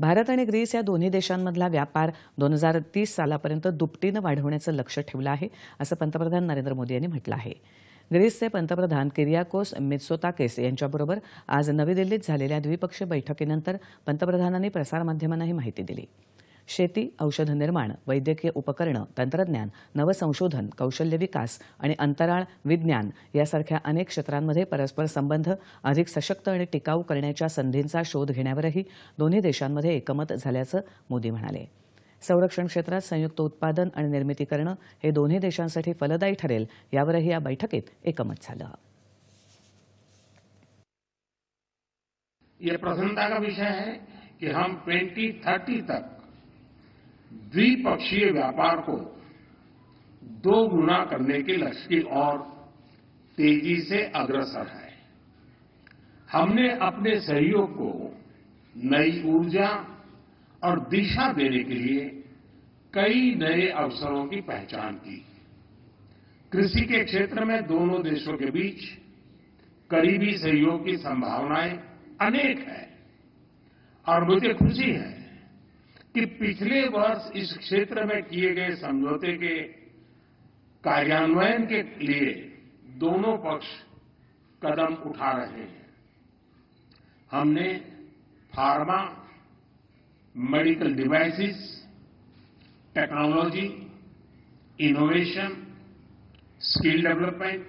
भारत आणि ग्रीस या दोन्ही देशांमधला व्यापार दोन हजार तीस सालापर्यंत दुपटीनं वाढवण्याचं लक्ष ठेवलं आहे असं पंतप्रधान नरेंद्र मोदी यांनी म्हटलं आहे. ग्रीसचे पंतप्रधान किरियाकोस मित्सोताकेस यांच्याबरोबर आज नवी दिल्लीत झालेल्या द्विपक्षीय बैठकीनंतर पंतप्रधानांनी प्रसारमाध्यमांना ही माहिती दिली. शेती औषध निर्माण वैद्यकीय उपकरणं तंत्रज्ञान नवसंशोधन कौशल्य विकास आणि अंतराळ विज्ञान यासारख्या अनेक क्षेत्रांमध्ये परस्पर संबंध अधिक सशक्त आणि टिकाऊ करण्याच्या संधींचा शोध घेण्यावरही दोन्ही देशांमध्ये एकमत झाल्याचं मोदी म्हणाले. संरक्षण क्षेत्रात संयुक्त उत्पादन आणि निर्मिती करणं हे दोन्ही देशांसाठी फलदायी ठरेल यावरही या बैठकीत एकमत झालं. ये प्रसन्नता का विषय है कि हम 2030 तक द्विपक्षीय व्यापार को दो गुना करने के लक्ष्य की ओर तेज़ी से अग्रसर है। हमने अपने सहयोग को नई ऊर्जा और दिशा देने के लिए कई नए अवसरों की पहचान की। कृषि के क्षेत्र में दोनों देशों के बीच करीबी सहयोग की संभावनाएँ अनेक हैं और मुझे खुशी है कि पिछले वर्ष इस क्षेत्र में किए गए समझौते के कार्यान्वयन के लिए दोनों पक्ष कदम उठा रहे हैं। हमने pharma, medical devices, technology, innovation, skill development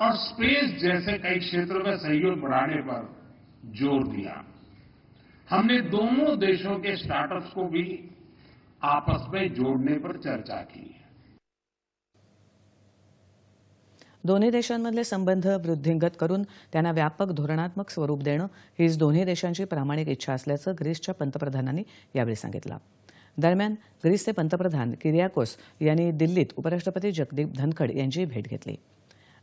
और स्पेस जैसे कई क्षेत्रों में सहयोग बढ़ाने पर ज़ोर दिया। हमने दोनों देशों के स्टार्टअप्स को भी आपस में जोड़ने पर चर्चा की दोन्ही देशांमधले संबंध वृद्धिंगत करून त्यांना व्यापक धोरणात्मक स्वरूप देणं हीच दोन्ही देशांची प्रामाणिक इच्छा असल्याचं ग्रीसच्या पंतप्रधानांनी यावेळी सांगितलं. दरम्यान ग्रीसचे पंतप्रधान किरियाकोस यांनी दिल्लीत उपराष्ट्रपती जगदीप धनखड यांची भेट घेतली.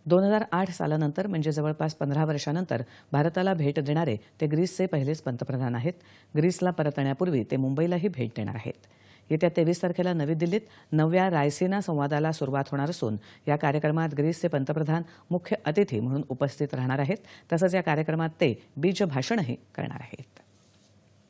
दोन हजार आठ सालानंतर म्हणजे जवळपास पंधरा वर्षानंतर भारताला भेट देणारे ते ग्रीसचे पहिलेच पंतप्रधान आहेत. ग्रीसला परतण्यापूर्वी ते मुंबईलाही भेट देणार आहेत. येत्या तेवीस तारखेला नवी दिल्लीत नवव्या रायसेना संवादाला सुरुवात होणार असून या कार्यक्रमात ग्रीसचे पंतप्रधान मुख्य अतिथी म्हणून उपस्थित राहणार आहेत. तसंच या कार्यक्रमात ते बीजभाषणही करणार आहेत.